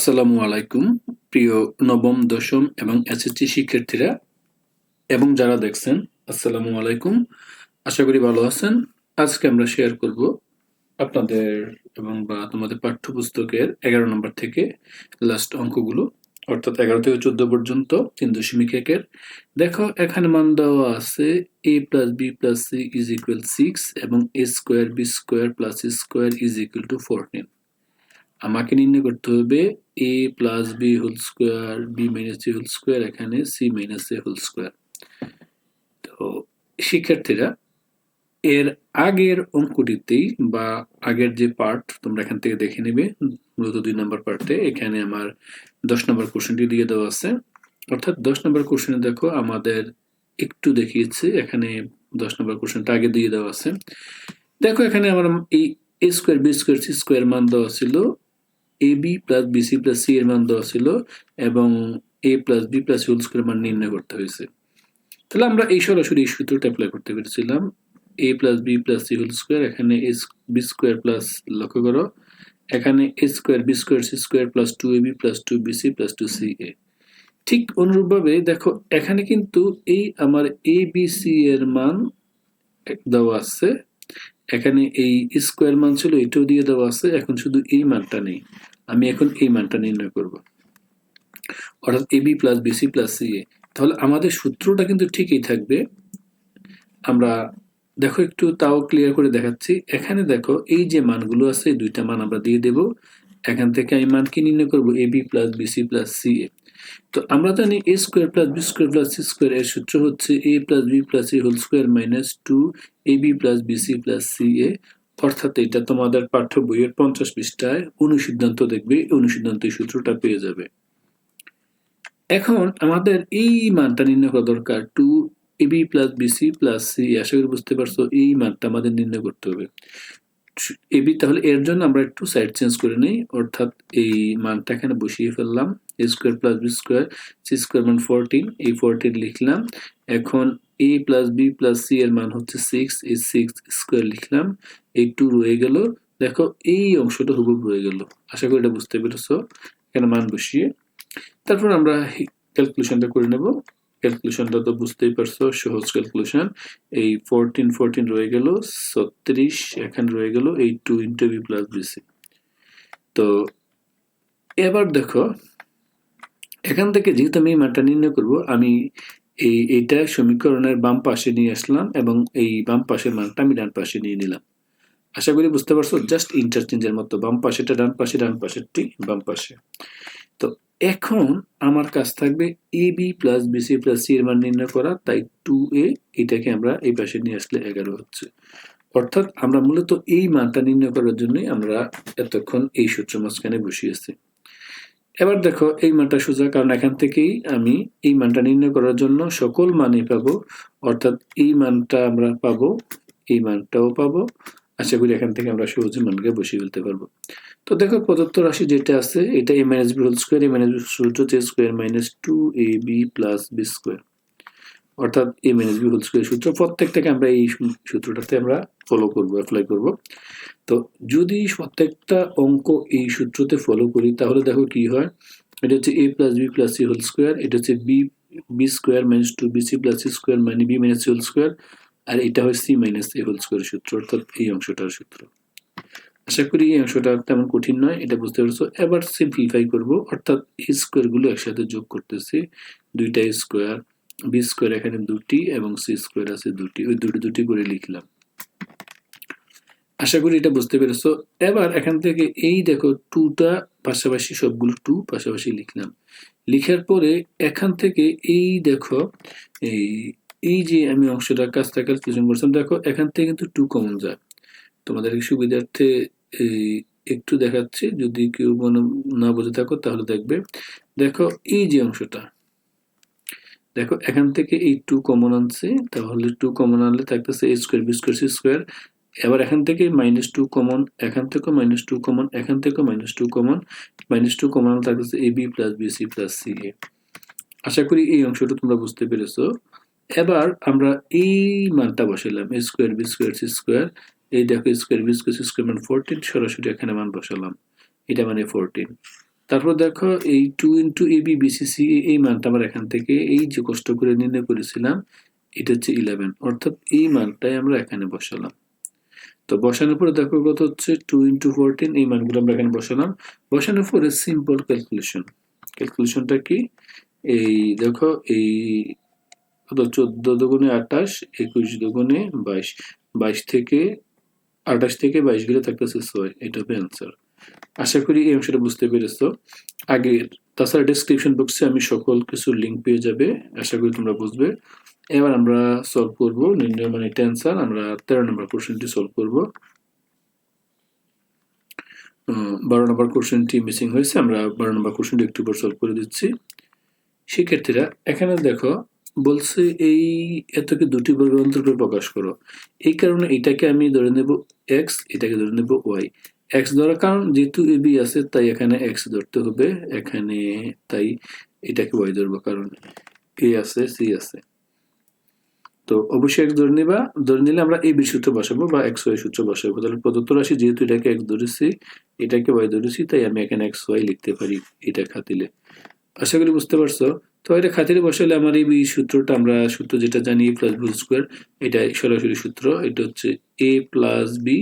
আসসালামু আলাইকুম, প্রিয় নবম, দশম এবং এসএসসি শিক্ষার্থীরা এবং যারা দেখছেন, আসসালামু আলাইকুম। আশা করি ভালো আছেন। আজকে আমরা শেয়ার করব আপনাদের এবং বা তোমাদের পাঠ্যপুস্তকের এগারো নম্বর থেকে লাস্ট অঙ্কগুলো, অর্থাৎ এগারো থেকে চোদ্দ পর্যন্ত, তিন দশমিক একের। দেখো, এখানে মান দেওয়া আছে A plus B plus C is equal six এবং A square B square plus square is equal to fourteen আমাকে নির্ণয় করতে হবে A plus B whole square B minus C whole square এখানে C minus A whole square তো শিক্ষার্থীরা, এর আগের অঙ্কটিতেই বা আগের যে পার্ট তোমরা এখান থেকে দেখে নেবে, মূলত দুই নম্বর পার্টে এখানে আমার দশ নম্বর কোশ্চেনটি দিয়ে দেওয়া আছে। অর্থাৎ দশ নম্বর কোশ্চেনে দেখো আমাদের একটু দেখিয়েছে, এখানে দশ নম্বর কোশ্চেনটা আগে দিয়ে দেওয়া আছে। দেখো এখানে আমার এই A square B square C square মান দেওয়া ছিল A B plus BC plus C এর মান দেওয়া ছিল এবং A plus B plus whole square মান নির্ণয় করতে হয়েছে। তাহলে আমরা এই সরাসরি এই সূত্রটা অ্যাপ্লাই করতে পেরেছিলাম। A plus B plus C whole square এখানে এ বি স্কোয়ার প্লাস লক্ষ্য করো, এখানে A square B square C square plus two A B plus two BC plus two C A ঠিক অনুরূপভাবে দেখো, এখানে কিন্তু এই আমার এ বি সি এর মান দেওয়া আছে। এখানে এই স্কোয়ার মান ছিল, এটাও দিয়ে দেওয়া আছে, এখন শুধু এই মানটা নেই। আমি এখন এই মানটা নির্ণয় করব। অর্থাৎ A B plus BC plus C A তাহলে আমাদের সূত্রটা কিন্তু ঠিকই থাকবে। আমরা, দেখো একটু তাও ক্লিয়ার করে দেখাচ্ছি। এখানে দেখো এই যে মানগুলো আছে দুইটা মান আমরা দিয়ে দেব। এখান থেকে আমি মান কি নির্ণয় করব A B plus BC plus C A তো আমরা জানি A square plus B square plus C square এর সূত্র হচ্ছে A plus B plus C whole square minus two A B plus BC plus C A অর্থাৎ এটা তোমাদের পাঠ্য বইয়ের পঞ্চাশ পৃষ্ঠায় অনুসিদ্ধান্ত দেখবে অনুসিদ্ধান্ত এই সূত্রটা পেয়ে যাবে। এখন আমাদের এই মানটা নির্ণয় করা দরকার। Two AB plus BC plus C, আশা করি বুঝতে পারছ, এই মানটা আমাদের নির্ণয় করতে হবে। এবি তাহলে এর জন্য আমরা একটু সাইড চেঞ্জ করে নিই। অর্থাৎ এই মানটা এখানে বসিয়ে ফেললাম। A square plus B square C square মান ফোরটিন এই ফোরটিন লিখলাম। এখন A plus B plus C এর মান হচ্ছে সিক্স এই সিক্স স্কোয়ার লিখলাম। এই টু রয়ে গেল। দেখো, এই অংশটা হুবুব রয়ে গেল। আশা করি এটা বুঝতে পেরেছ। এখানে মান বসিয়ে। তারপর আমরা ক্যালকুলেশনটা করে নেব। ক্যালকুলেশনটা তো বুঝতেই পারছ, সহজ ক্যালকুলেশন এই ফোরটিন ফোরটিন রয়ে গেল, ছত্রিশ এখানে রয়ে গেল, এই two into B plus BC তো এবার দেখো, এখান থেকে যেহেতু আমি মানটা নির্ণয় করব, আমি এই, এইটা সমীকরণের বাম পাশে নিয়ে আসলাম এবং এই বাম পাশের মানটা আমি ডান পাশে নিয়ে নিলাম। আশা করি বুঝতে পারছ জাস্ট ইন্টারচেঞ্জের মতো, বাম পাশেটা ডান পাশে, ডান পাশেরটি বাম পাশে। তো এখন আমার কাজ থাকবে A B plus BC plus C এর মান নির্ণয় করা, তাই টু এ এটাকে আমরা এই পাশে নিয়ে আসলে এগারো হচ্ছে। অর্থাৎ আমরা মূলত এই মানটা নির্ণয় করার জন্যই আমরা এতক্ষণ এই সূত্র মাঝখানে বসিয়েছি এবার দেখো এই মানটা সোজা, কারণ এখান থেকেই আমি এই মানটা নির্ণয় করার জন্য সকল মানই পাবো, অর্থাৎ এই মানটা আমরা পাবো, এই মানটাও পাবো। আশা করি এখান থেকে আমরা সহজে মানকে বসিয়ে ফেলতে পারব। তো দেখো প্রদত্ত রাশি যেটা আছে, এটা A minus B whole square A minus B সূত্র হচ্ছে square minus two A B plus B square অর্থাৎ A minus B whole square সূত্র, প্রত্যেকটাকে আমরা এই সূত্রটাতে আমরা ফলো করব অ্যাপ্লাই করব। তো যদি প্রত্যেকটা অঙ্ক এই সূত্রতে ফলো করি, তাহলে দেখো কি হয়, এটা হচ্ছে A plus B plus C whole square এটা হচ্ছে B B square minus two B C plus C square মানে B minus C whole square আর এটা হয় C minus A whole square সূত্র, অর্থাৎ এই অংশটার সূত্র। আশা করি এই অংশটা তেমন কঠিন নয়, এটা বুঝতে পারছ। এবার সিম্পলিফাই করব, অর্থাৎ এই স্কোয়ারগুলো একসাথে যোগ করতেছি। দুইটা স্কোয়ার বি স্কোয়ার এখানে দুটি এবং সি স্কোয়ার আছে দুটি। ওই দুটি দুটি করে লিখলাম। আশা করি এটা বুঝতে পেরেছ। এবার এখান থেকে এই দেখো টুটা পাশাপাশি সবগুলো টু পাশাপাশি লিখলাম। লিখার পরে এখান থেকে এই দেখো, এই এই যে আমি অংশটা কাজটা ক্যালকুলেশন করছিলাম, দেখো এখান থেকে কিন্তু টু কমন যায়। তোমাদের সুবিধার্থে একটু দেখাচ্ছি। যদি কেউ মনে না বুঝে থাকো, তাহলে দেখবে। দেখো এই যে অংশটা। দেখো, এখান থেকে এই টু কমন আনছে। তাহলে টু কমন আনলে থাকতেছে A square B square C square এবার এখান থেকে মাইনাস টু কমন এখান থেকে মাইনাস টু কমন এখান থেকে minus two common minus two common থাকতেছে A B plus B C plus C A আশা করি এই অংশটা তোমরা বুঝতে পেরেছ। এবার আমরা এই মানটা বসালাম A square B square C square এই দেখো square B square square fourteen সরাসরি এখানে মান বসালাম। এটা মানে ফোরটিন তারপর দেখো এই two into A B BCC এই মানটা আমরা এখান থেকে এই যে কষ্ট করে নির্ণয় করেছিলাম, এটা হচ্ছে ইলেভেন অর্থাৎ এই মানটাই আমরা এখানে বসালাম। তো বসানোর পরে দেখো কত হচ্ছে? টু ইন্টু ফোরটিন এই মানগুলো আমরা এখানে বসালাম। বসানোর পরে সিম্পল ক্যালকুলেশন ক্যালকুলেশনটা কি? এই দেখো এই কত? চোদ্দ দুগুণে আঠাশ, একুশ দুগুণে বাইশ। বাইশ থেকে আঠাশ থেকে বাইশ গেলে থাকতেছে ছয়, এটা হবে অ্যান্সার আশা করি এই অংশটা বুঝতে পেরেছ। আগের তাছাড়া ডিসক্রিপশন বক্সে আমি সকল কিছু লিঙ্ক পেয়ে যাবে, আশা করি তোমরা বুঝবে। এবার আমরা সলভ করব, নির্ণয় মানে টেন্সার আমরা তেরো নম্বর কোশ্চেনটি সলভ করব। বারো নম্বর কোশ্চেনটি মিসিং হয়েছে, আমরা বারো নম্বর কোশ্চেনটি একটু পর সলভ করে দিচ্ছি। শিক্ষার্থীরা এখানে দেখো বলছে, এই, এতকে দুটি বর্গের অন্তর্ভুক্ত প্রকাশ করো। এই কারণে এটাকে আমি ধরে নেব এক্স এটাকে ধরে নেব ওয়াই এক্স ধরার কারণ যেহেতু এ বি আছে, তাই এখানে এক্স ধরতে হবে। এখানে তাই এটাকে ওয়াই ধরবো, কারণ এ আছে সি আছে। তো অবশ্যই এক্স ধরে নিবা। ধরে নিলে আমরা এই বি সূত্র বসাবো বা এক্স ওয়াই সূত্র বসাবো। তাহলে প্রদত্ত রাশি, যেহেতু এটাকে এক্স ধরেছি, এটাকে ওয়াই ধরেছি, তাই আমি এখানে এক্স ওয়াই লিখতে পারি এটা খাতিলে। আশা করি বুঝতে পারছ? তো এটা খাতিরে বসালে আমার এই সূত্রটা আমরা সূত্র যেটা জানি এ প্লাস বি স্কোয়ার এটা সরাসরি সূত্র, এটা হচ্ছে a plus b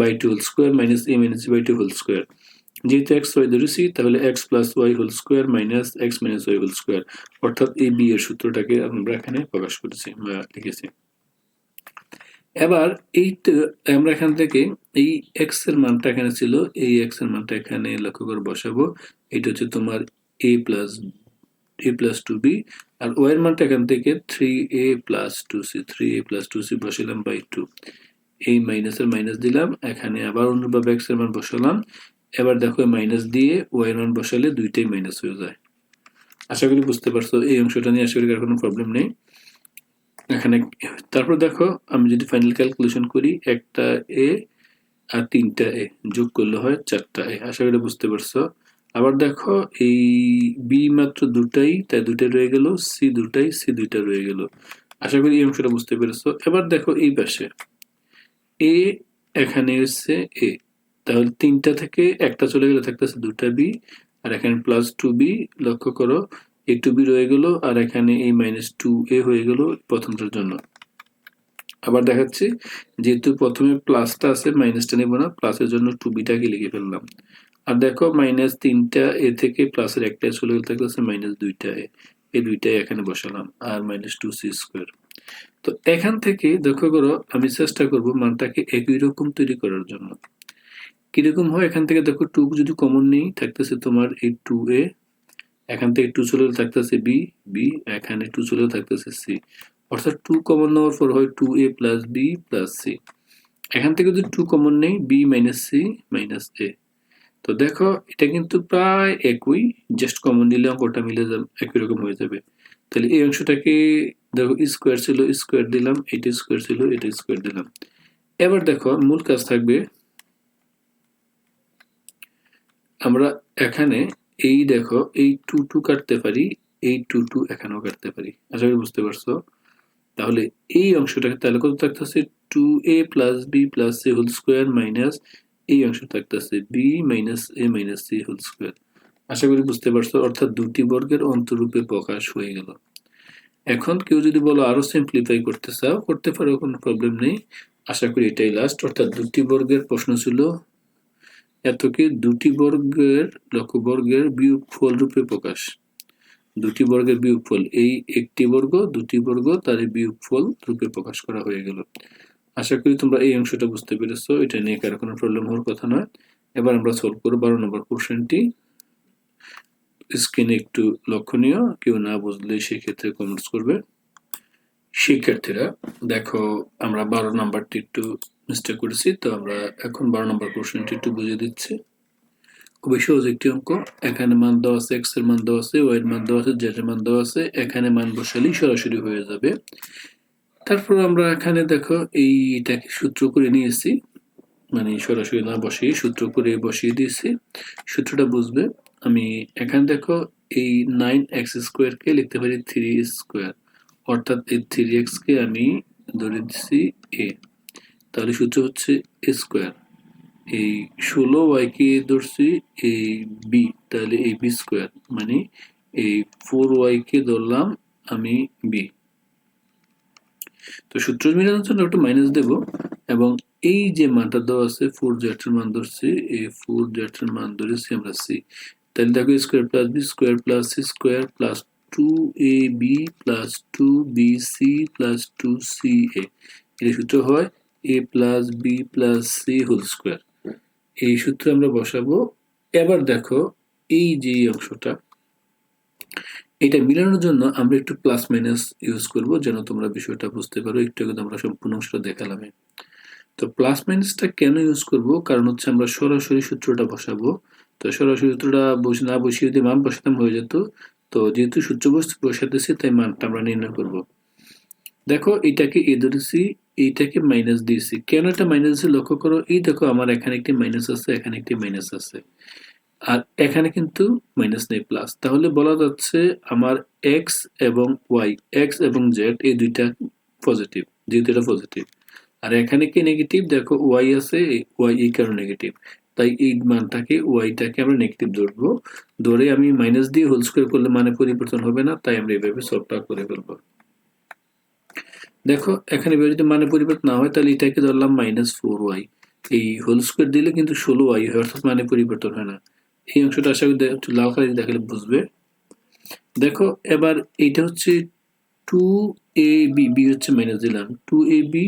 by two whole square minus a minus by two whole square যেহেতু এক্স ওয়াই ধরেছি তাহলে x plus y whole square minus x minus y whole square অর্থাৎ এ বি এর সূত্রটাকে আমরা এখানে প্রকাশ করেছি, বা লিখেছি। এবার এই আমরা এখান থেকে এই এক্সের মানটা এখানে ছিল, এই এক্সের মানটা এখানে লক্ষ্য করে বসাবো। এটা হচ্ছে তোমার a plus a plus two b R y এর মানটা এখান থেকে three a plus two c three a plus two c বসালাম বাই টু এই মাইনাসের মাইনাস দিলাম, এখানে আবার অন্যভাবে এক্সের মান বসালাম। এবার দেখো মাইনাস দিয়ে ওয়াই মান বসালে দুইটাই মাইনাস হয়ে যায়। আশা করি বুঝতে পারছ, এই অংশটা নিয়ে আশা করি আর কোনো প্রবলেম নেই। এখানে তারপর দেখো, আমি যদি ফাইনাল ক্যালকুলেশন করি, একটা এ আর তিনটা এ যোগ করলে হয় চারটা এ আশা করি বুঝতে পারছ। আবার দেখো, এই বি মাত্র দুটাই, তাই দুটাই রয়ে গেল সি দুটাই সি দুইটা রয়ে গেল। আশা করি এই অংশটা বুঝতে পেরেছ। এবার দেখো এই পাশে। এ এখানে এসছে এ তাহলে তিনটা থেকে একটা চলে গেলে থাকতেছে দুটা বি আর এখানে প্লাস টু বি লক্ষ্য করো এই টু বি রয়ে গেল, আর এখানে এই মাইনাস টু এ হয়ে গেল প্রথমটার জন্য। আবার দেখাচ্ছি, যেহেতু প্রথমে প্লাসটা আছে মাইনাসটা নেব না প্লাসের জন্য টু বিটাকে লিখে ফেললাম। আর দেখো মাইনাস তিনটা এ থেকে প্লাসের একটা চলে গেলে থাকতেছে মাইনাস দুইটা এ। এই দুইটাই এখানে বসালাম, আর মাইনাস টু সি স্কোয়ার তো এখান থেকে দেখো করো, আমি চেষ্টা করব মানটাকে একই রকম তৈরি করার জন্য। কীরকম হয়? এখান থেকে দেখো টু যদি কমন নেই, থাকতেছে তোমার এই টু এ। এখান থেকে টু চলে থাকতেছে বি বি এখানে টু চলে থাকতেছে সি অর্থাৎ টু কমন নেওয়ার পর হয় two a plus b plus c এখান থেকে যদি টু কমন নেই b minus c minus a তো দেখো, এটা কিন্তু প্রায় একই জাস্ট কমন নিলে অঙ্কটা মিলে যাবে, একই রকম হয়ে যাবে। তাহলে এই অংশটাকে দেখো স্কোয়ার ছিল স্কোয়ার দিলাম, এটা স্কোয়ার ছিল, এটা স্কোয়ার দিলাম। এবার দেখো, মূল কাজ থাকবে, আমরা এখানে এই দেখো, এই টু টু কাটতে পারি, এই টু টু এখানেও কাটতে পারি। আশা করি বুঝতে পারছ? তাহলে এই অংশটাকে তাহলে কত থাকতেছে? Two a plus b plus c whole square minus এই অংশ থাকতেছে b minus a minus c whole square আশা করি বুঝতে পারছ, অর্থাৎ দুটি বর্গের অন্তরূপে প্রকাশ হয়ে গেল। এখন কেউ যদি বলো আরও সিম্পলিফাই করতে চাও, করতে পারো, কোনো প্রবলেম নেই। আশা করি এটাই লাস্ট অর্থাৎ দুটি বর্গের প্রশ্ন ছিল এতকে দুটি বর্গের লক্ষ্যবর্গের বিয়োগফল রূপে প্রকাশ? দুটি বর্গের বিয়োগফল, এই একটি বর্গ, দুটি বর্গ, তার বিয়োগফল রূপে প্রকাশ করা হয়ে গেল। আশা করি তোমরা এই অংশটা বুঝতে পেরেছ, এটা নিয়ে কারও কোনো প্রবলেম হওয়ার কথা নয়। এবার আমরা সলভ করব বারো নম্বর কোশ্চেনটি স্ক্রিনে একটু লক্ষণীয়, কেউ না বুঝলে সেক্ষেত্রে কমেন্টস করবে। শিক্ষার্থীরা, দেখো, আমরা বারো নাম্বারটি একটু মিস্টেক করেছি, তো আমরা এখন বারো নম্বর কোশ্চেনটি একটু বুঝিয়ে দিচ্ছি। খুবই সহজ একটি অঙ্ক। এখানে মান দেওয়া আছে এক্সের মান দেওয়া আছে ওয়াই এর মান দেওয়া আছে জেড এর মান দেওয়া আছে, এখানে মান বসালেই সরাসরি হয়ে যাবে। তারপর আমরা এখানে দেখো, এইটাকে সূত্র করে নিয়েছি। মানে সরাসরি না বসিয়ে সূত্র করে বসিয়ে দিয়েছি। সূত্রটা বুঝবে। আমি এখানে দেখো, এই নাইন এক্স স্কোয়ারকে লিখতে পারি থ্রি স্কোয়ার অর্থাৎ এই থ্রি এক্সকে আমি ধরে দিচ্ছি এ তাহলে সূত্র হচ্ছে এ স্কোয়ার এই ষোলো ওয়াইকে ধরছি এই বি তাহলে এই বি স্কোয়ার মানে এই ফোর ওয়াইকে ধরলাম আমি বি তো সূত্র মিলানোর জন্য একটু মাইনাস দেব এবং এই যে মানটা দেওয়া আছে ফোর জেটের মান ধরছি, এই ফোর জেটের মান ধরেছি আমরা সি তাহলে দেখো square plus b square plus c square plus two a b plus two b c plus two c a এর সূত্র হয় a plus b plus c whole square এই সূত্রে আমরা বসাবো। এবার দেখো এই যে অংশটা এটা মিলানোর জন্য আমরা একটু প্লাস মাইনাস ইউজ করব যেন তোমরা বিষয়টা বুঝতে পারো। একটু আগে আমরা সম্পূর্ণ অংশটা দেখালাম। তো প্লাস মাইনাসটা কেন ইউজ করব? কারণ হচ্ছে আমরা সরাসরি সূত্রটা বসাবো। তো সরাসরি সূত্রটা না বসিয়ে যদি মান বসাতাম হয়ে যেত। তো যেহেতু সূত্র বস্তু বসাতেছি, তাই মানটা আমরা নির্ণয় করব। দেখো, এটাকে এ ধরেছি, এইটাকে মাইনাস দিয়েছি। কেন এটা মাইনাস দিয়েছি? লক্ষ্য করো, এই দেখো আমার এখানে একটি মাইনাস আছে, এখানে একটি মাইনাস আছে। আর এখানে কিন্তু মাইনাস নেই প্লাস তাহলে বলা যাচ্ছে আমার এক্স এবং ওয়াই এক্স এবং জেড এই দুইটা পজিটিভ যেহেতু এটা পজিটিভ আর এখানে কি নেগেটিভ দেখো ওয়াই আছে ওয়াই এই কারণে নেগেটিভ তাই এই মানটাকে ওয়াইটাকে আমরা নেগেটিভ ধরবো। ধরে আমি মাইনাস দিয়ে হোল স্কোয়ার করলে মানে পরিবর্তন হবে না, তাই আমরা এইভাবে সলভটা করে ফেলব। দেখো, এখানে যদি মানে পরিবর্তন না হয়, তাহলে এটাকে ধরলাম মাইনাস ফোর ওয়াই এই হোল স্কোয়ার দিলে কিন্তু ষোলো ওয়াই হয়, অর্থাৎ মানে পরিবর্তন হয় না। এই অংশটা আশা করি একটু লাল কালি দেখালে বুঝবে। দেখো, এবার এইটা হচ্ছে টু এ বি বি হচ্ছে মাইনাস দিলাম। Two a b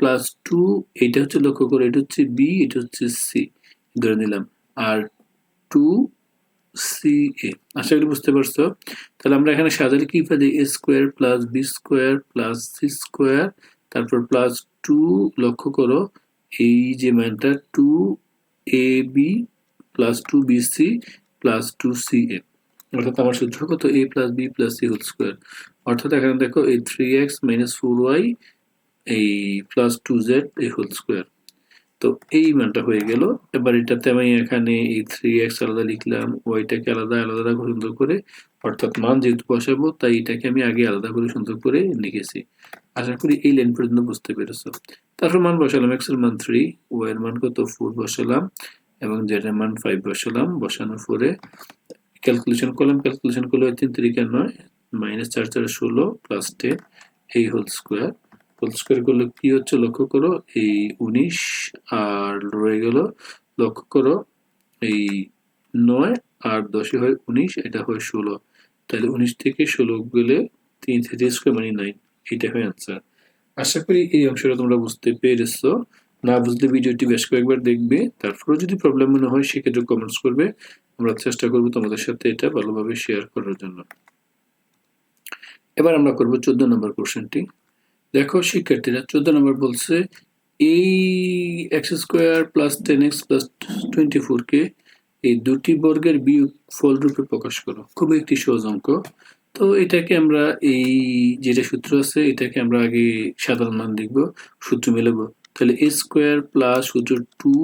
plus two এটা হচ্ছে লক্ষ্য করো, এটা হচ্ছে বি এটা হচ্ছে সি ধরে নিলাম। আর টু সি এ আশা করি বুঝতে পারছ? তাহলে আমরা এখানে সাজালে কি পাই? A square plus b square plus c square তারপর প্লাস টু লক্ষ্য করো, এই যে মানটা two a b plus two b c plus two c a অর্থাৎ আমার সূত্র কত? A plus b plus c whole square অর্থাৎ এখানে দেখো, এই three x minus four y এই প্লাস টু জেড এই হোল স্কোয়ার তো এই মানটা হয়ে গেল। এবার এটাতে আমি এখানে এই থ্রি এক্স আলাদা লিখলাম ওয়াইটাকে আলাদা আলাদা সুন্দর করে, অর্থাৎ মান যেহেতু বসাবো, তাই এটাকে আমি আগে আলাদা করে সুন্দর করে লিখেছি। আশা করি এই লাইন পর্যন্ত বুঝতে পেরেছ। তারপর মান বসালাম এক্স মান থ্রি মান কত? ফোর বসালাম। এবং এর মান ফাইভ বসালাম, বসানোর পরে ক্যালকুলেশন করলাম ক্যালকুলেশন করলে তিন তারিখের নয় মাইনাস চার চার ষোলো প্লাস টেন এই হোল স্কোয়ার হোল স্কোয়ার করলে কি হচ্ছে লক্ষ্য করো, এই উনিশ আর রয়ে গেল, লক্ষ্য করো, এই নয় আর দশে হয় উনিশ, এটা হয় ষোলো। তাহলে উনিশ থেকে ষোলো গেলে তিন থেকে স্কোয়ার মানে নাইন এটা হয় অ্যান্সার আশা করি এই অংশটা তোমরা বুঝতে পেরেছ। না বুঝলে ভিডিওটি বেশ কয়েকবার দেখবে, তারপরেও যদি প্রবলেম মনে হয়, সেক্ষেত্রে কমেন্টস করবে। আমরা চেষ্টা করব তোমাদের সাথে এটা ভালোভাবে শেয়ার করার জন্য। এবার আমরা করব চোদ্দ নম্বর কোশ্চেনটি দেখো, শিক্ষার্থীরা, চোদ্দ নম্বর বলছে, এই x square plus ten x plus twenty ফোরকে এই দুটি বর্গের বিয়োগ ফল রূপে প্রকাশ করো। খুবই একটি সহজ অঙ্ক। তো এটাকে আমরা এই যেটা সূত্র আছে, এটাকে আমরা আগে সাধারণ মান লিখব সূত্র মেলাবো। তাহলে এ স্কোয়ার প্লাস সূত্র টু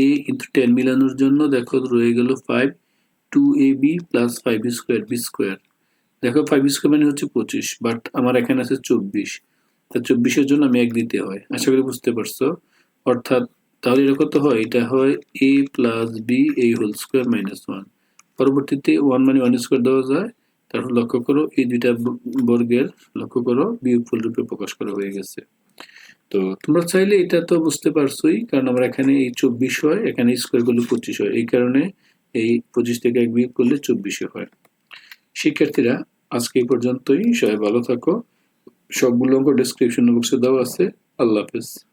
এ ইন্টু টেন মিলানোর জন্য দেখো রয়ে গেল five two a b plus five square b square দেখো ফাইভ স্কোয়ার মানে হচ্ছে পঁচিশ বাট আমার এখানে আছে চব্বিশ। তা চব্বিশের জন্য আমি এক দিতে হয়, আশা করি বুঝতে পারছ। অর্থাৎ তাহলে এটা কত হয়? এটা হয় a plus b a whole square minus one পরবর্তীতে ওয়ান মানে ওয়ান স্কোয়ার দেওয়া যায়, তারপর লক্ষ্য করো, এই দুইটা বর্গের লক্ষ্য করো, বিয়োগফল রূপে প্রকাশ করা হয়ে গেছে। তো তোমরা চাইলে এটা তো বুঝতে পারছোই, কারণ আমরা এখানে এই চব্বিশ হয়, এখানে স্কোয়ারগুলো পঁচিশ হয়। এই কারণে এই পঁচিশ থেকে এক বিয়োগ করলে চব্বিশে হয়। শিক্ষার্থীরা, আজকে এই পর্যন্তই। সবাই ভালো থাকো। সবগুলো অঙ্ক ডিসক্রিপশন বক্সে দেওয়া আছে। আল্লাহ হাফেজ।